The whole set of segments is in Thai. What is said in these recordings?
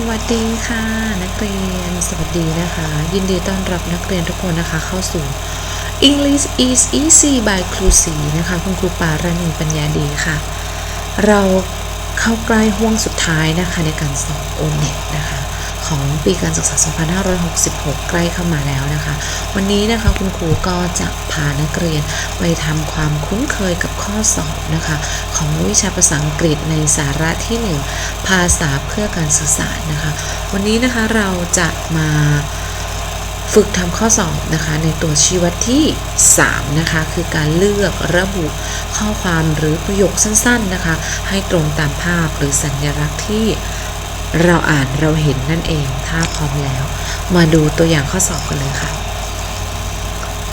สวัสดีค่ะ นักเรียนสวัสดีนะคะ ยินดีต้อนรับนักเรียนทุกคนนะคะ เข้าสู่ English is easy by ครูสีนะคะ คุณครูปาราณีปัญญาดีค่ะ เราเข้าใกล้ห่วงสุดท้ายนะคะในการสอบโอเน็ตนะคะ ของปีการศึกษา 2566 ใกล้เข้ามาแล้วนะคะ วันนี้นะคะคุณครูก็จะพานักเรียนไปทำความคุ้นเคยกับข้อสอบนะคะ ของวิชาภาษาอังกฤษในสาระที่ 1 ภาษาเพื่อการสื่อสารนะคะ วันนี้นะคะเราจะมาฝึกทำข้อสอบนะคะในตัวชี้วัดที่ 3 นะคะ คือการเลือกระบุข้อความหรือประโยคสั้นๆนะคะ ให้ตรงตามภาพหรือสัญลักษณ์ที่ เราอ่านเราเห็นนั่นเอง ถ้าพร้อมแล้ว มาดูตัวอย่างข้อสอบกันเลยค่ะ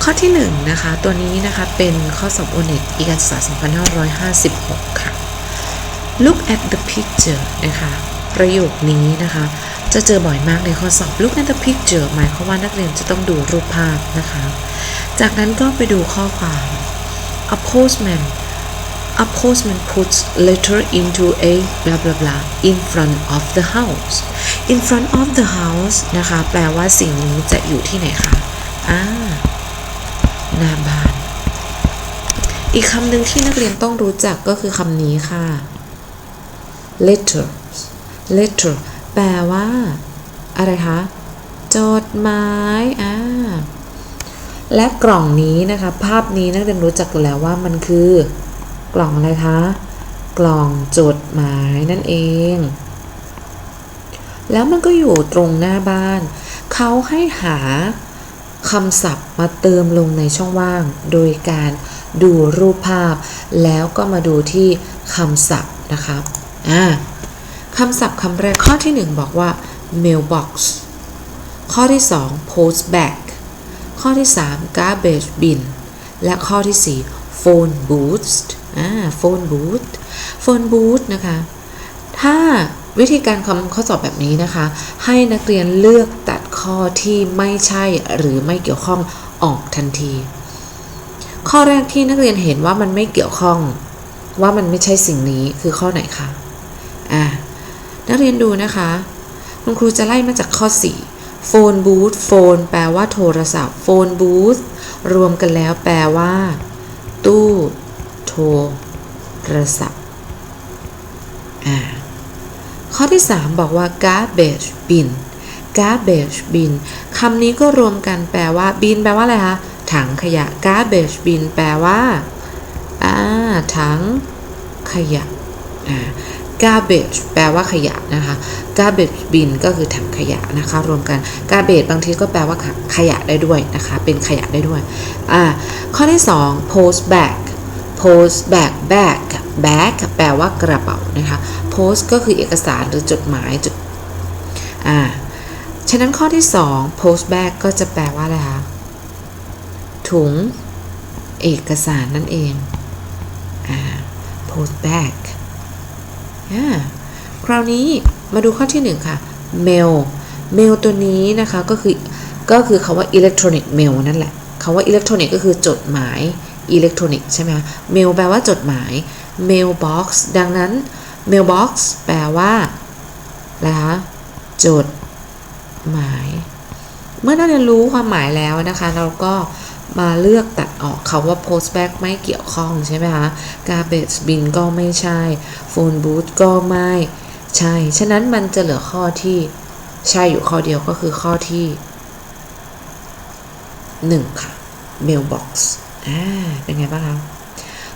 ข้อที่1นงนะคะ ตัวนี้นะคะเป็นข้อสอบโอเน็ตปีการศึกษา2556 ค่ะ look at the picture นะคะประโยคนี้นะคะ จะเจอบ่อยมากในข้อสอบ look at the picture หมายความว่านักเรียนจะต้องดูรูปภาพนะคะ จากนั้นก็ไปดูข้อความ a postman a postman puts letter into a blah blah blah in front of the house in front of the house นะคะ แปลว่าสิ่งนี้จะอยู่ที่ไหนคะอ่าหน้าบ้าน อีกคำหนึ่งที่นักเรียนต้องรู้จักก็คือคำนี้ค่ะ letter letter แปลว่า อะไรคะ จดหมายอ่าและกล่องนี้นะคะ ภาพนี้นักเรียนรู้จักแล้วว่ามันคือ กล่องอะไรคะ กล่องจดหมายนั่นเอง แล้วมันก็อยู่ตรงหน้าบ้าน เขาให้หาคำศัพท์มาเติมลงในช่องว่าง โดยการดูรูปภาพ แล้วก็มาดูที่คำศัพท์นะคะอ่าคำศัพท์คำแรกข้อที่ 1 บอกว่า mailbox ข้อที่ 2 post bag ข้อที่ 3 garbage bin และข้อที่ 4 phone booth อ่า phone booth phone booth นะคะ ถ้าวิธีการคำข้อสอบแบบนี้นะคะ ให้นักเรียนเลือกตัดข้อที่ไม่ใช่หรือไม่เกี่ยวข้องออกทันที ข้อแรกที่นักเรียนเห็นว่ามันไม่เกี่ยวข้อง ว่ามันไม่ใช่สิ่งนี้คือข้อไหนคะอ่านักเรียนดูนะคะคุณครูจะไล่มาจากข้อ 4 โฟนบูธโฟนแปลว่าโทรศัพท์ โฟนบูธรวมกันแล้วแปลว่า ตู้ ทรศัพท์ ข้อที่ 3 บอกว่า garbage bin garbage bin คำนี้ก็รวมกันแปลว่า bin แปลว่าอะไรคะ ถังขยะ garbage bin แปลว่าถังขยะ garbage แปลว่าขยะนะคะ garbage bin ก็คือถังขยะนะคะ รวมกัน garbage บางทีก็แปลว่าขยะได้ด้วยนะคะ เป็นขยะได้ด้วย ข้อที่ 2 post bag post bag bag bag แปลว่ากระเป๋านะคะ post ก็คือเอกสารหรือจดหมายจดอ่าฉะนั้นข้อที่ 2 post bag ก็จะแปลว่าอะไรคะถุงเอกสารนั่นเองอ่า post bag คราวนี้มาดูข้อที่ 1 ค่ะ mail mail ตัวนี้นะคะก็คือก็คือคาว่า electronic mail นั่นแหละคาว่า electronic ก็คือจดหมาย อิเล็กทรอนิกส์ใช่ไหมคะ mail แปลว่าจดหมาย mailbox ดังนั้น mailbox แปลว่าอะไรคะจดหมาย เมื่อเราเรียนรู้ความหมายแล้วนะคะ เราก็มาเลือกตัดออกคาว่า post bag ไม่เกี่ยวข้องใช่ไหมคะ garbage bin ก็ไม่ใช่ phone booth ก็ไม่ใช่ ฉะนั้นมันจะเหลือข้อที่ใช่อยู่ข้อเดียวก็คือข้อที่ 1 ค่ะ mailbox อ่าเป็นไงบ้างคะ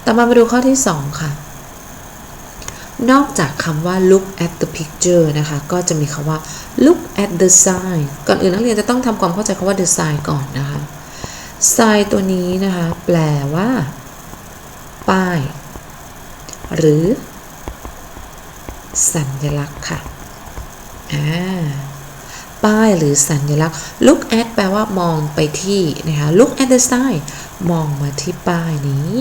ต่อมามาดูข้อที่ 2 ค่ะ นอกจากคำว่า look at the picture นะคะ ก็จะมีคำว่า look at the sign ก่อนอื่นนักเรียนจะต้องทำความเข้าใจคำว่า the sign ก่อนนะคะ sign ตัวนี้นะคะ แปลว่า ป้าย หรือ สัญลักษณ์ค่ะ อ่า ป้ายหรือสัญลักษณ์ look at แปลว่ามองไปที่นะคะ look at the sign มองมาที่ป้ายนี้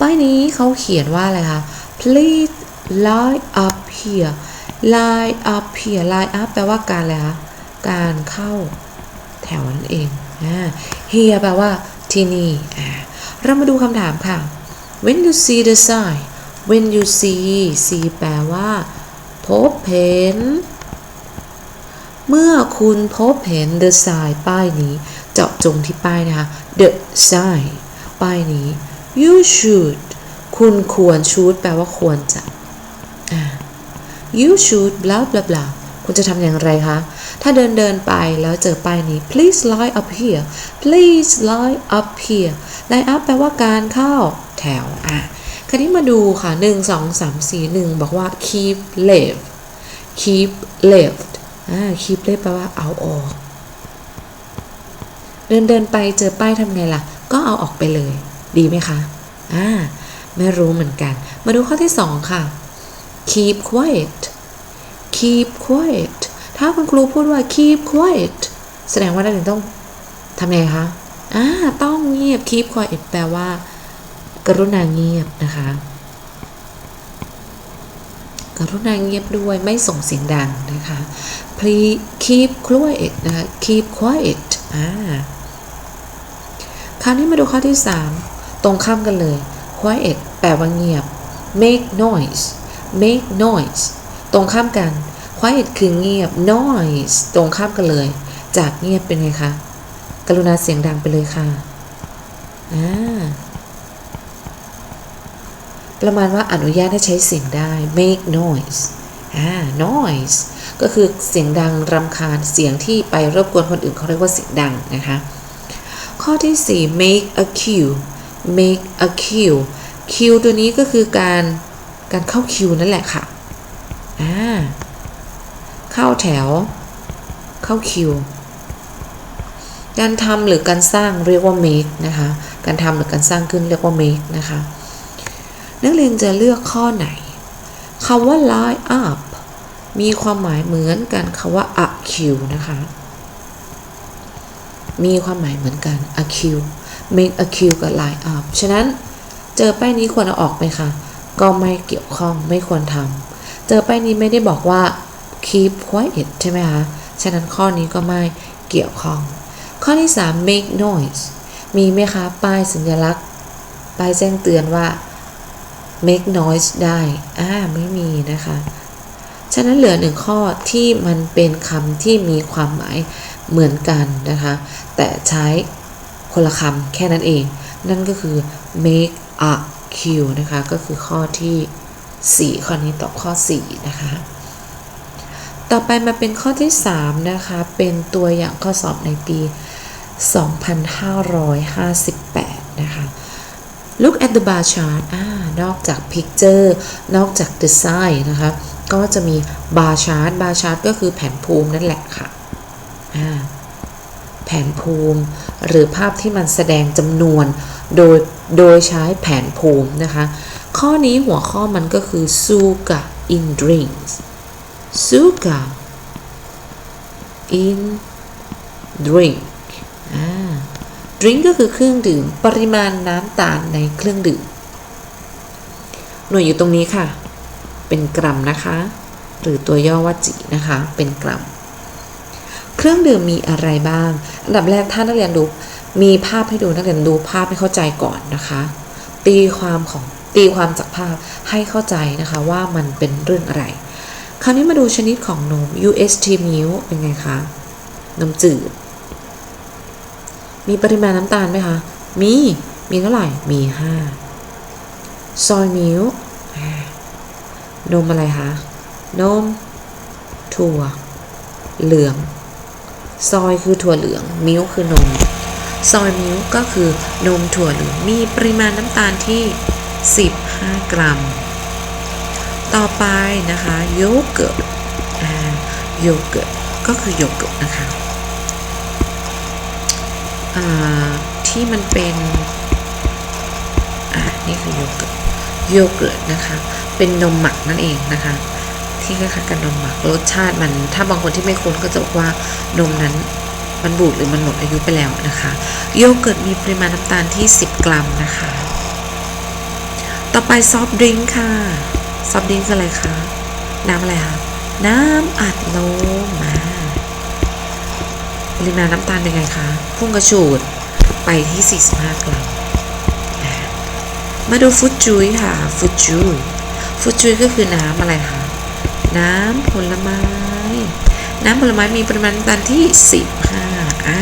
ป้ายนี้เขาเขียนว่าอะไรคะ please line up here line up here line up แปลว่าการอะไรคะการเข้าแถวนั่นเอง here แปลว่าที่นี่ เรามาดูคำถามค่ะ when you see the sign when you see see แปลว่า พบเห็น เมื่อคุณพบเห็น the sign ป้ายนี้ เจาะจงที่ป้ายนะคะ the sign ป้ายนี้ you should คุณควร should แปลว่าควรจะ you should blah blah blah คุณจะทำอย่างไรคะ ถ้าเดินเดินไปแล้วเจอป้ายนี้ please line up here please line up here line up แปลว่าการเข้าแถว อะคราวนี้มาดูค่ะ 1 2 3 4 1 บอกว่า keep left keep left อ่า keep left แปลว่าเอาออก เดินเดินไปเจอป้ายทำไงล่ะ ก็เอาออกไปเลย ดีไหมคะอ่าไม่รู้เหมือนกัน มาดูข้อที่ 2 ค่ะ keep quiet keep quiet ถ้าคุณครูพูดว่า keep quiet แสดงว่านักเรียนต้องทำไงคะอ่าต้องเงียบ keep quiet แปลว่า กรุณาเงียบนะคะ กรุณาเงียบด้วยไม่ส่งเสียงดังนะคะ please keep quiet นะคะ keep quiet อ่าคราวนี้มาดูข้อที่ 3 ตรงข้ามกันเลย quiet แปลว่าเงียบ make noise make noise ตรงข้ามกัน quiet คือเงียบ noise ตรงข้ามกันเลย จากเงียบเป็นไงคะ กรุณาเสียงดังไปเลยค่ะ อ่า ประมาณว่าอนุญาตให้ใช้เสียงได้ make noise อ่า noise ก็คือเสียงดังรำคาญเสียงที่ไปรบกวนคนอื่นเขาเรียกว่าเสียงดังนะคะ ข้อที่ 4 make a queue make a queue queue ตัวนี้ก็คือการการเข้าคิวนั่นแหละค่ะ อ่า เข้าแถว เข้าคิว การทำหรือการสร้างเรียกว่า make นะคะ การทำหรือการสร้างขึ้นเรียกว่า make นะคะ นักเรียนจะเลือกข้อไหนคำว่า line up มีความหมายเหมือนกันคำว่า a queue นะคะ มีความหมายเหมือนกัน a queue make a queue กับ line up ฉะนั้นเจอป้ายนี้ควรเอาออกไหมคะ ก็ไม่เกี่ยวข้องไม่ควรทำ เจอป้ายนี้ไม่ได้บอกว่า keep quiet ใช่ไหมคะ ฉะนั้นข้อนี้ก็ไม่เกี่ยวข้อง ข้อที่ 3 make noise มีไหมคะ ป้ายสัญลักษณ์ ป้ายแจ้งเตือนว่า make noise ได้อ่าไม่มีนะคะ ฉะนั้นเหลือหนึ่งข้อที่มันเป็นคำที่มีความหมายเหมือนกันนะคะ แต่ใช้คนละคำแค่นั้นเอง นั่นก็คือ make a queue นะคะ ก็คือข้อที่ 4 ข้อนี้ตอบข้อ 4 นะคะ ต่อไปมาเป็นข้อที่ 3 นะคะ เป็นตัวอย่างข้อสอบในปี 2558 นะคะ look at the bar chart อ่า นอกจาก picture นอกจาก design นะคะก็จะมี bar chart bar chart ก็คือแผนภูมินั่นแหละค่ะแผนภูมิ หรือภาพที่มันแสดงจำนวนโดยโดยใช้แผนภูมินะคะ ข้อนี้หัวข้อมันก็คือ suga in drinks suga in drink อ่า drink ก็คือเครื่องดื่ม ปริมาณน้ำตาลในเครื่องดื่ม หน่วยอยู่ตรงนี้ค่ะ เป็นกรัมนะคะ หรือตัวย่อว่าจินะคะ เป็นกรัม เครื่องดื่มมีอะไรบ้าง อันดับแรกถ้านักเรียนดู มีภาพให้ดูนักเรียนดูภาพให้เข้าใจก่อนนะคะ ตีความของตีความจากภาพให้เข้าใจนะคะว่ามันเป็นเรื่องอะไร คราวนี้มาดูชนิดของนม UST milk เป็นไงคะ นมจืด มีปริมาณน้ำตาลไหมคะ มี มีเท่าไหร่ มี 5 ซอยมิลนมอะไรคะนม ถั่ว เหลือง ซอยคือถั่วเหลือง มิลค์คือนม ซอยมิลค์ก็คือนมถั่วเหลืองมีปริมาณน้ำตาลที่ 15 กรัม ต่อไปนะคะโยเกิร์ตโยเกิร์ตก็คือโยเกิร์ตนะคะที่มันเป็น อ่า นี่คือโยเกิร์ต โยเกิร์ตนะคะ เป็นนมหมักนั่นเองนะคะ ที่คล้ายๆกับนมหมักรสชาติมัน ถ้าบางคนที่ไม่คุ้นก็จะบอกว่านมนั้นมันบูดหรือมันหมดอายุไปแล้วนะคะ โยเกิร์ตมีปริมาณน้ำตาลที่ 10 กรัมนะคะ ต่อไปซอฟต์ดริงค์ค่ะ ซอฟต์ดริงค์คืออะไรคะ น้ำอะไรคะ น้ำอัดลมมาปริมาณน้ำตาลเป็นไงคะ พุ่งกระฉูดไปที่ 45 กรัม มาดูฟุตจุยค่ะ ฟุตจุยฟุตจุยก็คือน้ำอะไรคะน้ำผลไม้ น้ำผลไม้มีปริมาณน้ำตาลที่ 15อ่า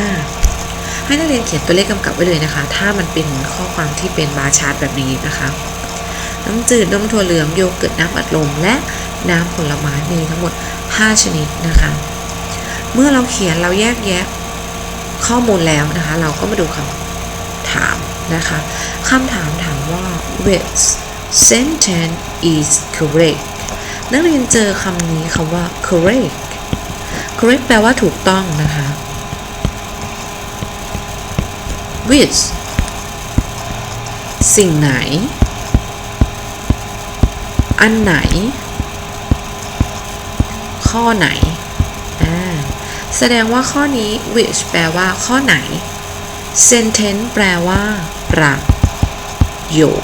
ให้นักเรียนเขียนตัวเลขกำกับไว้เลยนะคะ ถ้ามันเป็นข้อความที่เป็นบาร์ชาร์ตแบบนี้นะคะ น้ำจืดนมถั่วเหลืองโยเกิร์ตน้ำอัดลม และน้ำผลไม้มีทั้งหมด 5 ชนิดนะคะ เมื่อเราเขียนเราแยกแยะข้อมูลแล้วนะคะ เราก็มาดูคำถามนะคะคำถามถาม ว่า which sentence is correct นักเรียนเจอคำนี้คำว่า correct correct แปลว่าถูกต้องนะคะ which สิ่งไหน อันไหน ข้อไหนอ่าแสดงว่าข้อนี้ which แปลว่าข้อไหน sentence แปลว่า ประ โยค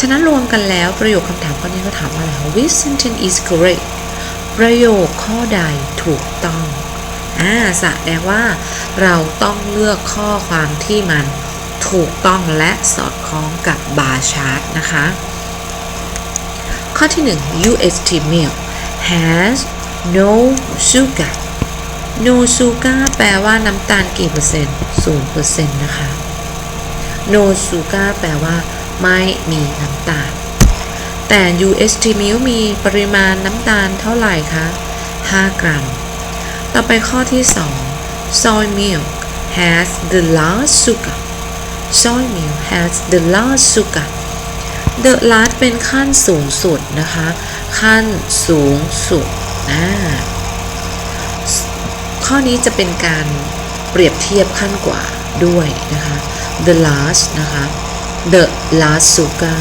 ฉะนั้นรวมกันแล้วประโยคคำถามข้อนี้ก็ถามว่าอะไร which sentence is correct ประโยคข้อใดถูกต้องอ่าแสดงว่าเราต้องเลือกข้อความที่มันถูกต้องและสอดคล้องกับบาร์ชาร์ตนะคะ ข้อที่ 1 UST milk has no sugar no sugar แปลว่าน้ำตาลกี่เปอร์เซ็นต์ศูนย์เปอร์เซ็นต์นะคะ no sugar แปลว่าไม่มีน้ำตาล แต่ UST milk มีปริมาณน้ำตาลเท่าไหร่คะ 5 กรัม ต่อไปข้อที่ 2 soy milk has the last sugar soy milk has the last sugar the last เป็นขั้นสูงสุดนะคะ ขั้นสูงสุดอ่าข้อนี้จะเป็นการเปรียบเทียบขั้นกว่าด้วยนะคะ the last นะคะ the last sugar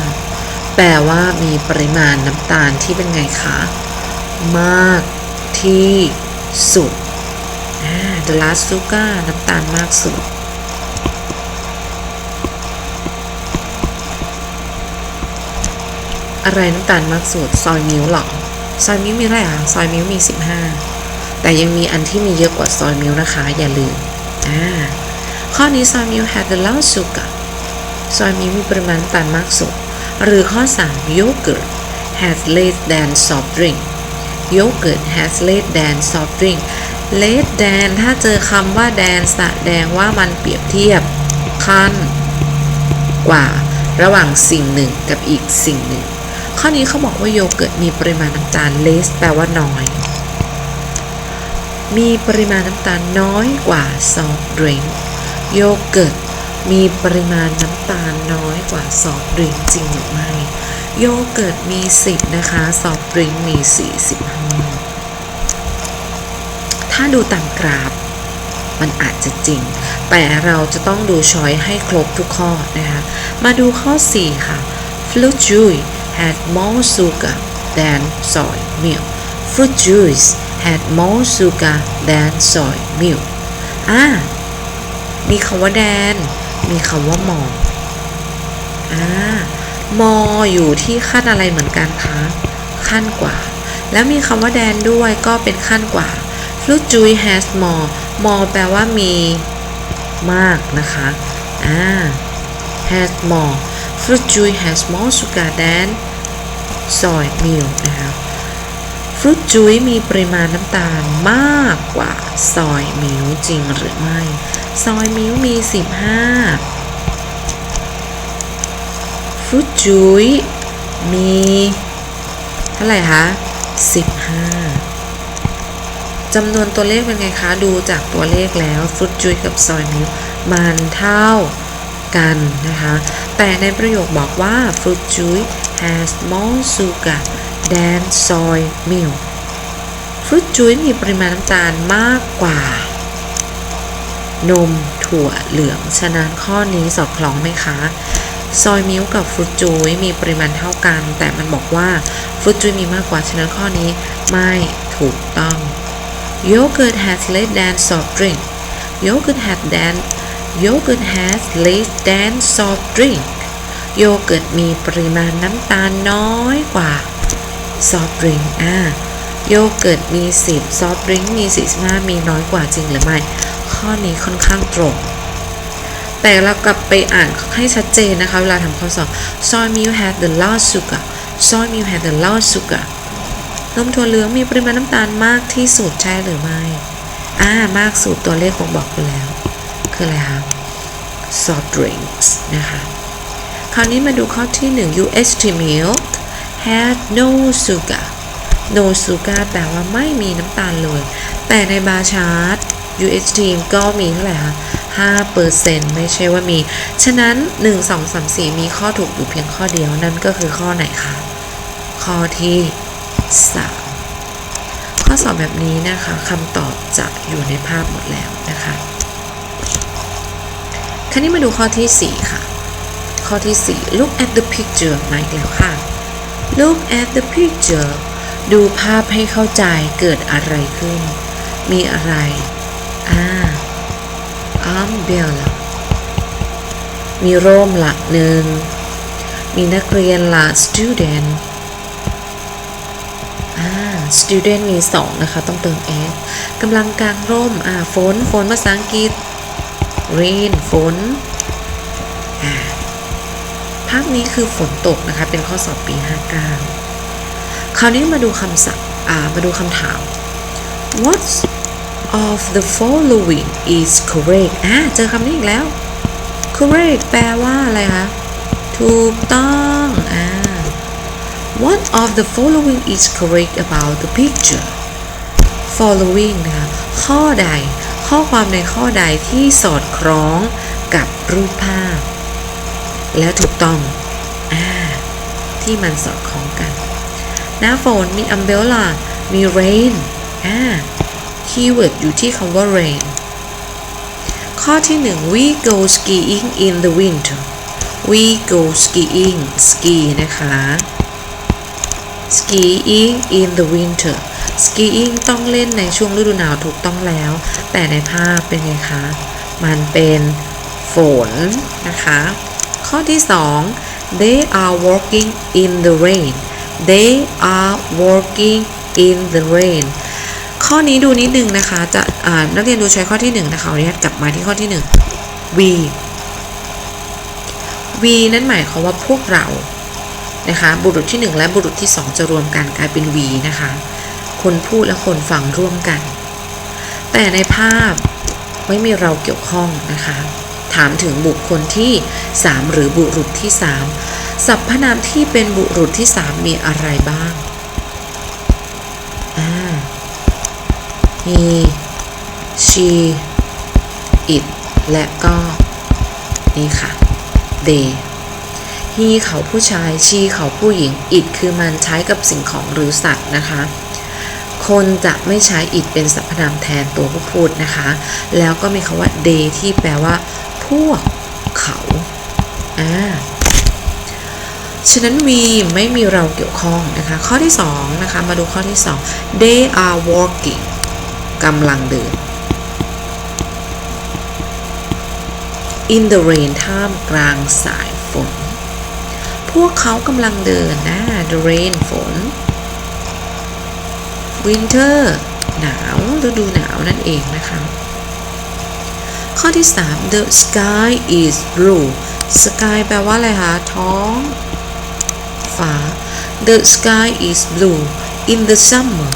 แปลว่ามีปริมาณน้ำตาลที่เป็นไงคะ มากที่สุด the last sugar น้ำตาลมากสุด อะไรน้ำตาลมากสุด ซอยมิวหรอ ซอยมิวมีอะไรอะ ซอยมิวมี 15 แต่ยังมีอันที่มีเยอะกว่าซอยมิวนะคะ อย่าลืม อ่า ข้อนี้ซอยมิว had the last sugar ซอยมิวมีปริมาณน้ำตาลมากสุด หรือข้อ 3 yogurt has less than soft drink yogurt has less than soft drink less than ถ้าเจอคำว่า than แสดงว่ามันเปรียบเทียบขั้นกว่าระหว่างสิ่งหนึ่งกับอีกสิ่งหนึ่ง ข้อนี้เขาบอกว่าโยเกิร์ตมีปริมาณน้ำตาล less แปลว่าน้อย มีปริมาณน้ำตาลน้อยกว่า soft drink โยเกิร์ตมีปริมาณน้ำตาลน้อยกว่า soft drink จริงหรือไม่ โยเกิร์ตมี 10 นะคะ soft drink มี 45 ถ้าดูตามกราฟ มันอาจจะจริง แต่เราจะต้องดูช้อยให้ครบทุกข้อนะคะ มาดูข้อ 4 ค่ะ fruit juice had more sugar than soy milk fruit juice had more sugar than soy milk อ่า มีคำว่าแดน มีคำว่ามออ่ามออยู่ที่ขั้นอะไรเหมือนกันคะ ขั้นกว่า แล้วมีคำว่าแดนด้วยก็เป็นขั้นกว่า fruit juice has more more แปลว่ามีมากนะคะอ่า has more fruit juice has more sugar than soy milk นะคะฟรุตจุ้ยมีปริมาณน้ำตาลมากกว่าซอยมิลจริงหรือไม่ ซอยมิลมี 15ฟรุตจุ้ยมีเท่าไหร่คะ 15จำนวนตัวเลขเป็นไงคะ ดูจากตัวเลขแล้วฟรุตจุ้ยกับซอยมิลมันเท่ากันนะคะ แต่ในประโยคบอกว่าฟรุตจุ้ย has more sugar than soy milk ฟรุตจุ้ยมีปริมาณน้ำตาลมากกว่า นมถั่วเหลือง ฉะนั้นข้อนี้สอดคล้องไหมคะซอยมิลค์กับฟรุตจุยมีปริมาณเท่ากัน แต่มันบอกว่าฟรุตจุยมีมากกว่า ฉะนั้นข้อนี้ไม่ถูกต้อง Yogurt has less than soft drink Yogurt has than Yogurt has less than soft drink โยเกิร์ตมีปริมาณน้ำตาลน้อยกว่าซอฟต์ดริงก์อ่าโยเกิร์ตมี 10 ซอฟต์ดริงก์มี 45 มีน้อยกว่าจริงหรือไม่ ข้อนี้ค่อนข้างตรง แต่เรากลับไปอ่านให้ชัดเจนนะคะ เวลาทำข้อสอบ soy milk had the lowest sugar soy milk had the lowest sugar นมถั่วเหลืองมีปริมาณน้ำตาลมากที่สุดใช่หรือไม่อ่ามากสุดตัวเลขผมบอกไปแล้ว คืออะไรคะ soft drinks นะคะ คราวนี้มาดูข้อที่ 1 UHT milk had no sugar no sugar แปลว่าไม่มีน้ำตาลเลย แต่ในบาร์ชาร์ต UHT ก็มีเท่าไหร่คะ5%ไม่ใช่ว่ามี ฉะนั้น 1 2 3 4 มีข้อถูกอยู่เพียงข้อเดียว นั่นก็คือข้อไหนคะ ข้อที่ 3 ข้อสอบแบบนี้นะคะคำตอบจะอยู่ในภาพหมดแล้วนะคะ คราวนี้มาดูข้อที่ 4 ค่ะ ข้อที่ 4 look at the picture มาอีกแล้วค่ะ look at the picture ดูภาพให้เข้าใจเกิดอะไรขึ้น มีอะไร อ่า umbrella มีร่มหลักหนึ่ง มีนักเรียนละ student อ่า student มีสองนะคะ ต้องเติม s กำลังกลางร่ม อ่า ฝน ฝนภาษาอังกฤษ rain ฝน อ่า ภาพนี้คือฝนตกนะคะ เป็นข้อสอบปี 59 คราวนี้มาดูคำศัพท์ อ่า มาดูคำถาม What's of the following is correct อ่าเจอคำนี้อีกแล้ว correct แปลว่าอะไรคะ ถูกต้องอ่า What of the following is correct about the picture following นะคะข้อใด ข้อความในข้อใดที่สอดคล้องกับรูปภาพ และถูกต้องอ่าที่มันสอดคล้องกัน หน้าฝนมี umbrella มี rain อ่า keyword อยู่ที่คำว่า rain ข้อที่หนึ่ง we go skiing in the winter we go skiing ski นะคะ skiing in the winter skiing ต้องเล่นในช่วงฤดูหนาวถูกต้องแล้ว แต่ในภาพเป็นไงคะ มันเป็นฝนนะคะ ข้อที่ 2 they are walking in the rain they are walking in the rain ข้อนี้ดูนิดนึงนะคะ จะนักเรียนดูใช้ข้อที่1นะคะขออนุญาตกลับมาที่ข้อที่1 we we นั่นหมายความว่าพวกเรานะคะบุรุษที่ 1 และบุรุษที่ 2 จะรวมกันกลายเป็น we นะคะ คนพูดและคนฟังร่วมกัน แต่ในภาพไม่มีเราเกี่ยวข้องนะคะ ถามถึงบุคคลที่ 3 หรือบุรุษที่ 3สรรพนามที่เป็นบุรุษที่ 3 มีอะไรบ้าง อ่า he she it และก็ นี่ค่ะ they he เขาผู้ชาย she เขาผู้หญิง it คือมันใช้กับสิ่งของหรือสัตว์นะคะ คนจะไม่ใช้ it เป็นสรรพนามแทนตัวผู้พูดนะคะ แล้วก็มีคำว่า they ที่แปลว่า พวกเขาอ่าฉะนั้น we ไม่มีเราเกี่ยวข้องนะคะ ข้อที่2นะคะ มาดูข้อที่ 2 they are walking กำลังเดิน in the rain ท่ามกลางสายฝน พวกเขากำลังเดินนะ the rain ฝน winter หนาวฤดูหนาวนั่นเองนะคะ ข้อที่ 3 the sky is blue sky แปลว่าอะไรคะท้อง ฟ้า the sky is blue in the summer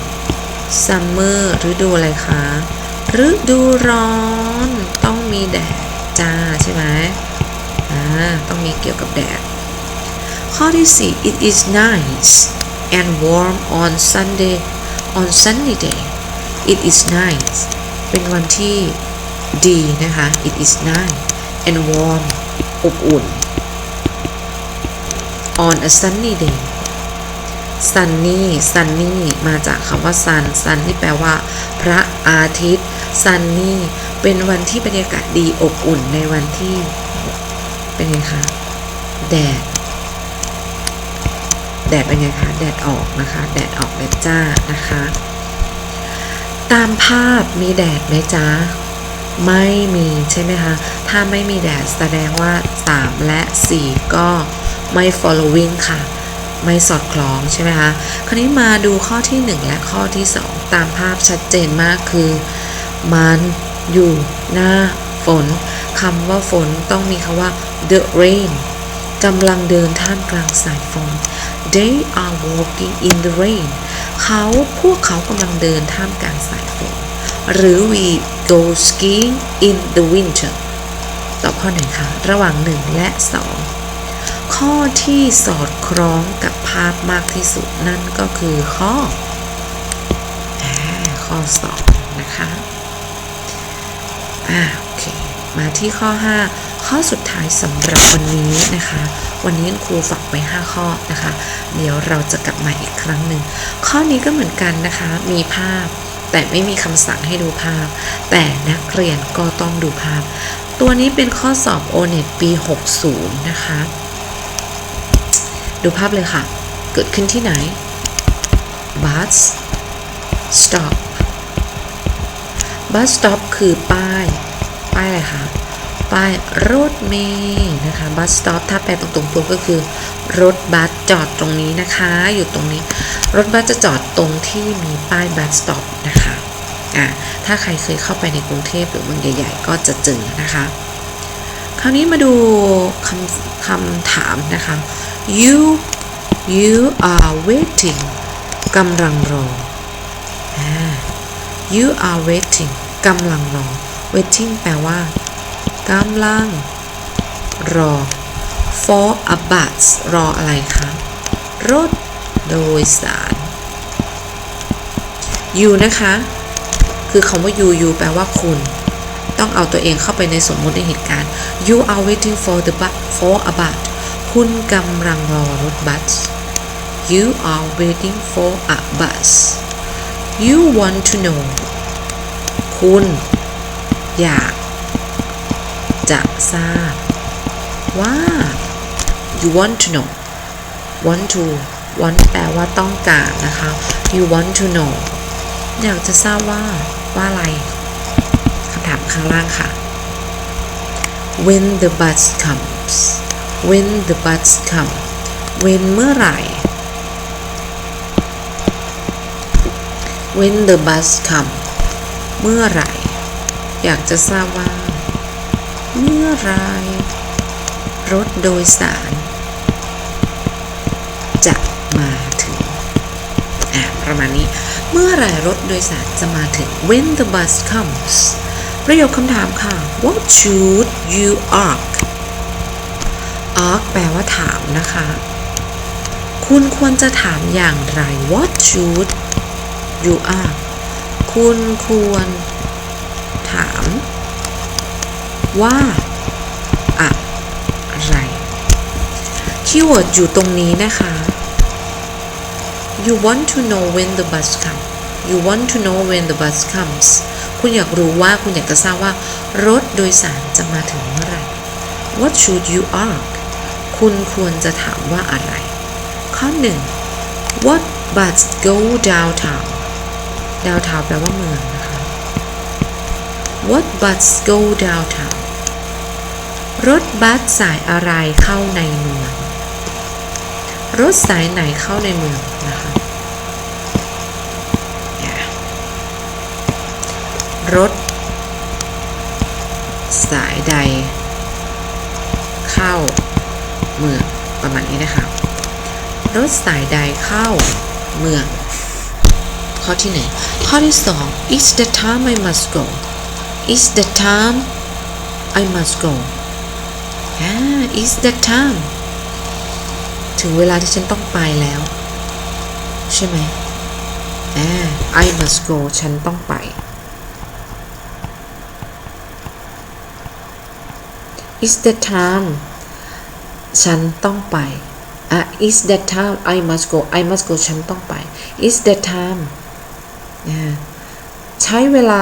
summer ฤดูอะไรคะฤดูร้อนต้องมีแดดจ้าใช่ไหมอ่าต้องมีเกี่ยวกับแดด ข้อที่ 4 it is nice and warm on Sunday on sunny day it is nice เป็นวันที่ดีนะคะ it is nice and warm อบอุ่น on a sunny day sunny sunny มาจากคำว่า sun sun ที่แปลว่า พระอาทิตย์ sunny เป็นวันที่บรรยากาศดีอบอุ่นในวันที่ เป็นไงคะ แดด แดดเป็นไงคะ แดดออกนะคะ แดดออกเลยจ้านะคะ ตามภาพมีแดดไหมจ้าไม่มีใช่ไหมคะ ถ้าไม่มีแดดแสดงว่า 3 และ 4 ก็ไม่ following ค่ะ ไม่สอดคล้องใช่ไหมคะ คราวนี้มาดูข้อที่ 1 และข้อที่ 2 ตามภาพชัดเจนมากคือ มันอยู่หน้าฝนคำว่าฝนต้องมีคำว่า the rain กำลังเดินท่ามกลางสายฝน they are walking in the rain เขาพวกเขากำลังเดินท่ามกลางสายฝน หรือ we go skiing in the winter ตอบข้อไหนคะ ระหว่าง 1 และ 2 ข้อที่สอดคล้องกับภาพมากที่สุดนั่นก็คือข้ออาข้อ2นะคะอ่าโอเค มาที่ข้อ 5 ข้อสุดท้ายสำหรับวันนี้นะคะ วันนี้ครูฝากไป 5 ข้อนะคะ เดี๋ยวเราจะกลับมาอีกครั้งหนึ่ง ข้อนี้ก็เหมือนกันนะคะ มีภาพแต่ไม่มีคำสั่งให้ดูภาพ แต่นักเรียนก็ต้องดูภาพ ตัวนี้เป็นข้อสอบ o n e t ปี 60 นะคะ ดูภาพเลยค่ะ เกิดขึ้นที่ไหน bus stop bus stop คือป้าย ป้ายอะไรคะ ป้ายรถเมล์นะคะ bus stop ถ้าแปลตรงๆตัวก็คือ รถบัสจอดตรงนี้นะคะ อยู่ตรงนี้ รถบัสจะจอดตรงที่มีป้าย bus stop นะคะอะถ้าใครเคยเข้าไปในกรุงเทพหรือเมืองใหญ่ ๆ ก็จะเจอนะคะ คราวนี้มาดูคำคำถามนะคะ you you are waiting กำลังรอ you are waiting กำลังรอ waiting แปลว่ากำลังรอ for a bus รออะไรคะรถโดยสาร you นะคะ คือคำว่า you you แปลว่าคุณ ต้องเอาตัวเองเข้าไปในสมมติในเหตุการณ์ you are waiting for the bus for a bus คุณกำลังรอรถบัส you are waiting for a bus you want to know คุณ อยาก จะทราบ ว่า you want to know want to want แปลว่าต้องการนะคะ you want to know อยากจะทราบว่า ว่าอะไรคำถามข้างล่างค่ะ when the bus comes when the bus come when เมื่อไหร่ when the bus come เมื่อไหร่ อยากจะทราบว่า เมื่อไรรถโดยสาร จะมาถึง อะ ประมาณนี้ เมื่อไรรถโดยสารจะมาถึง when the bus comes ประโยคคำถามค่ะ what should you ask ask แปลว่าถามนะคะ คุณควรจะถามอย่างไร what should you ask คุณควรถาม ว่าอะไรคีย์เวิร์ดอยู่ตรงนี้นะคะ you want to know when the bus comes you want to know when the bus comes คุณอยากรู้ว่าคุณอยากจะทราบว่า รถโดยสารจะมาถึงเมื่อไหร่ what should you ask คุณควรจะถามว่าอะไร ข้อหนึ่ง what bus go downtown downtown แปลว่าเมืองนะคะ what bus go downtown รถบัสสายอะไรเข้าในเมือง รถสายไหนเข้าในเมืองนะคะ Yeah. รถ สายใด เข้า เมืองประมาณนี้นะคะรถสายใดเข้าเมือง ข้อที่หนึ่งข้อที่สอง is the time I must go is the time I must go อ่า is the time ถึงเวลาที่ฉันต้องไปแล้ว ใช่ไหมอ่า I must go ฉันต้องไป is the time ฉันต้องไปอะ is that time I must go I must go ฉันต้องไป is that time ใช้เวลา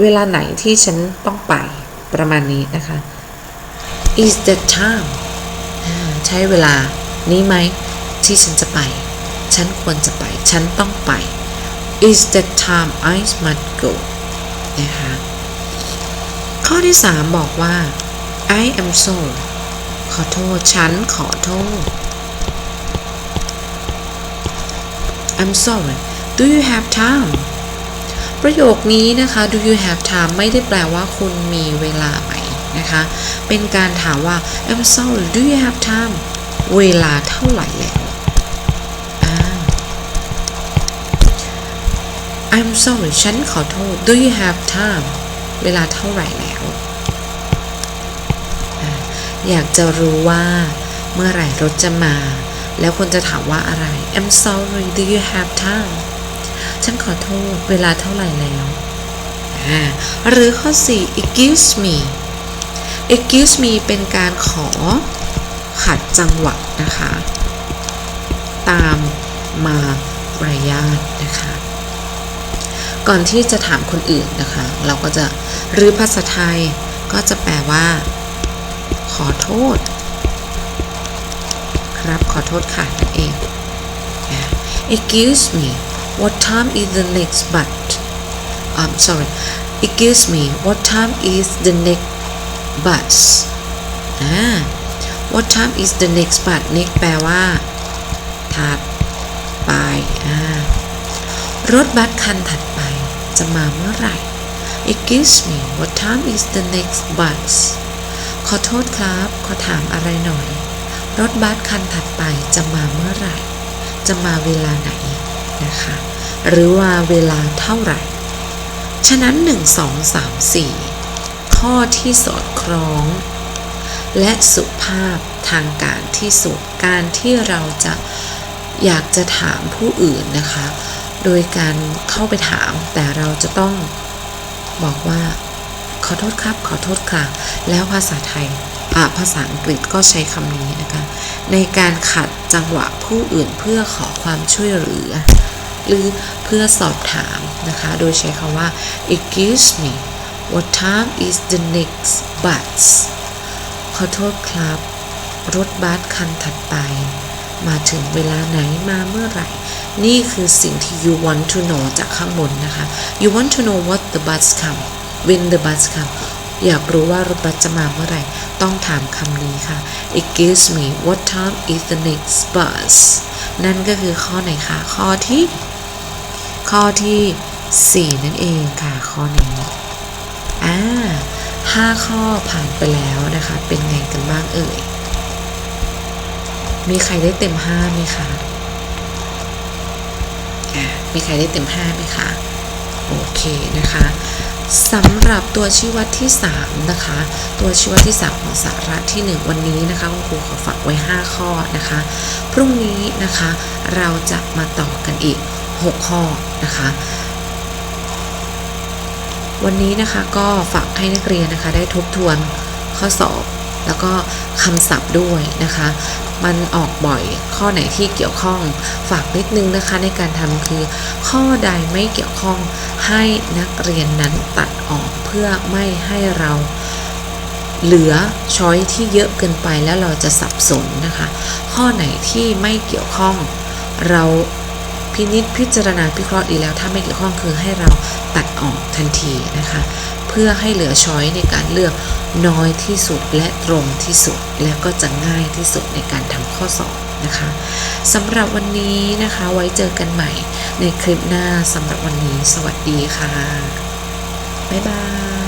เวลาไหนที่ฉันต้องไปประมาณนี้นะคะ is that time ใช้เวลานี้ไหมที่ฉันจะไป ฉันควรจะไป ฉันต้องไป is that time I must go นะคะข้อที่ 3 บอกว่า I am sorry ขอโทษ ฉันขอโทษ I'm sorry do you have time ประโยคนี้นะคะ do you have time ไม่ได้แปลว่าคุณมีเวลาไหมนะคะ เป็นการถามว่า I'm sorry do you have time เวลาเท่าไหร่แล้ว I'm sorry ฉันขอโทษ Do you have time เวลาเท่าไหร่แล้ว อยากจะรู้ว่าเมื่อไหร่รถจะมา แล้วคนจะถามว่าอะไร I'm sorry Do you have time ฉันขอโทษเวลาเท่าไหร่แล้วหรือข้อ4 it gives me it gives me เป็นการขอขัดจังหวะนะคะ ตามมารยาทนะคะ ก่อนที่จะถามคนอื่นนะคะ เราก็จะหรือภาษาไทยก็จะแปลว่า อโทษ ครับขอโทษค่ะนั่นเอง Yeah. It gives me what time is the next but I'm sorry it gives me what time is the next bus what time is the next bus next แปลว่าถัดไปรถบัสคันถัดไปจะมาเมื่อไหร่ It gives me what time is the next bus ขอโทษครับ ขอถามอะไรหน่อย รถบัสคันถัดไปจะมาเมื่อไหร่ จะมาเวลาไหนนะคะ หรือว่าเวลาเท่าไหร่ ฉะนั้น 1 2 3 4 ข้อที่สอดคล้อง และสุภาพทางการที่สุดการที่เราจะอยากจะถามผู้อื่นนะคะ โดยการเข้าไปถามแต่เราจะต้องบอกว่า ขอโทษครับ ขอโทษค่ะ แล้วภาษาไทยอ่าภาษาอังกฤษก็ใช้คำนี้นะคะ ในการขัดจังหวะผู้อื่นเพื่อขอความช่วยเหลือ หรือเพื่อสอบถามนะคะ โดยใช้คำว่า excuse me what time is the next bus ขอโทษครับ รถบัสคันถัดไป มาถึงเวลาไหนมาเมื่อไหร่ นี่คือสิ่งที่ you want to know จากข้างบนนะคะ you want to know what the bus come when the bus come อยากรู้ว่ารถบัสจะมาเมื่อไหร่ ต้องถามคำนี้ค่ะ it gives me what time is the next bus นั่นก็คือข้อไหนคะ ข้อที่ ข้อที่ 4 นั่นเองค่ะ ข้อนี้อ่าห้าข้อผ่านไปแล้วนะคะ เป็นไงกันบ้างเอ่ย มีใครได้เต็มห้าไหมคะอ่ามีใครได้เต็มห้าไหมคะ โอเคนะคะ สำหรับตัวชี้วัดที่ 3 นะคะ ตัวชี้วัดที่ 3 ของสาระที่ 1 วันนี้นะคะคุณครูขอฝากไว้ 5 ข้อนะคะ พรุ่งนี้นะคะเราจะมาต่อกันอีก 6 ข้อนะคะ วันนี้นะคะก็ฝากให้นักเรียนนะคะได้ทบทวนข้อสอบ แล้วก็คำศัพท์ด้วยนะคะ มันออกบ่อยข้อไหนที่เกี่ยวข้องฝากนิดนึงนะคะในการทำคือ ข้อใดไม่เกี่ยวข้องให้นักเรียนนั้นตัดออกเพื่อไม่ให้เราเหลือช้อยที่เยอะเกินไปแล้วเราจะสับสนนะคะ ข้อไหนที่ไม่เกี่ยวข้อง เราพินิจพิจารณาพิเคราะห์ดีแล้ว ถ้าไม่เกี่ยวข้องคือให้เราตัดออกทันทีนะคะ พื่อให้เหลือช้อยในการเลือกน้อยที่สุดและตรงที่สุด และก็จะง่ายที่สุดในการทำข้อสอบนะคะสำหรับวันนี้นะคะไว้เจอกันใหม่ในคลิปหน้าสำหรับวันนี้ สวัสดีค่ะ บ๊ายบาย